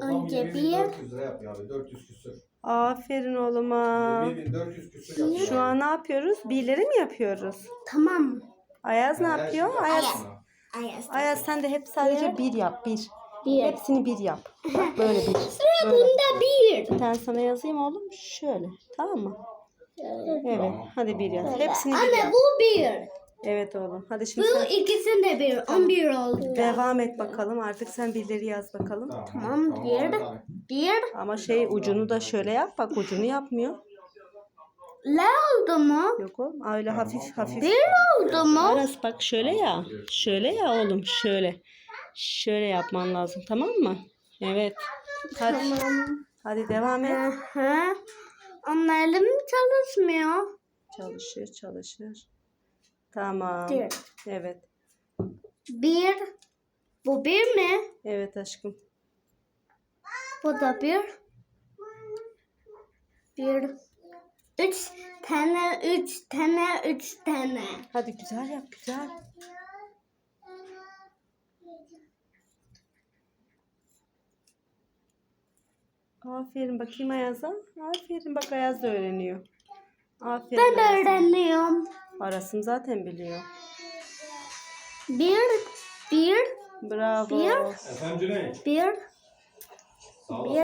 Toplam Önce 20.400 lira yapıyor abi. 400 küsür. Aferin oğluma. 20.400 küsür yapıyor. Şu an ne yapıyoruz? Birleri mi yapıyoruz? Tamam. Ayaz ne yapıyor? Ayaz. Ayaz. Ayaz sen de hep sadece bir yap. Bir. Bir. Hepsini bir yap. Bak böyle bir. Böyle. Bunda bir. Bir tane sana yazayım oğlum. Şöyle. Tamam mı? Evet. Tamam, Hadi bir yaz. Hepsini bir Anne yap. bu bir. Evet oğlum. Hadi şimdi Bu sen ikisinde bir. On bir oldu. devam et bakalım. Artık sen birleri yaz bakalım. Tamam. Bir de-. Bir. Ama şey ucunu da şöyle yap. Bak ucunu yapmıyor. L oldu mu? Yok oğlum. Öyle hafif hafif. Bir oldu mu? Aras bak şöyle ya. Şöyle ya oğlum. Şöyle. Şöyle yapman lazım. Tamam mı? Evet. Hadi. Tamam. Hadi devam et. Hı. Onlar elim çalışmıyor. Çalışır çalışır. Tamam. Bir. Evet. Bir. Bu bir mi? Evet aşkım. Bu da bir. Bir. Üç tane, üç tane, üç tane. Hadi güzel yap güzel. Aferin bakayım Ayaz'a. Aferin bak Ayaz da öğreniyor. Aferin Ben de öğreniyorum. Arasını zaten biliyor. Bir, bir, Bravo. Bir. Efendim Cüneyt. bir. Sağ ol.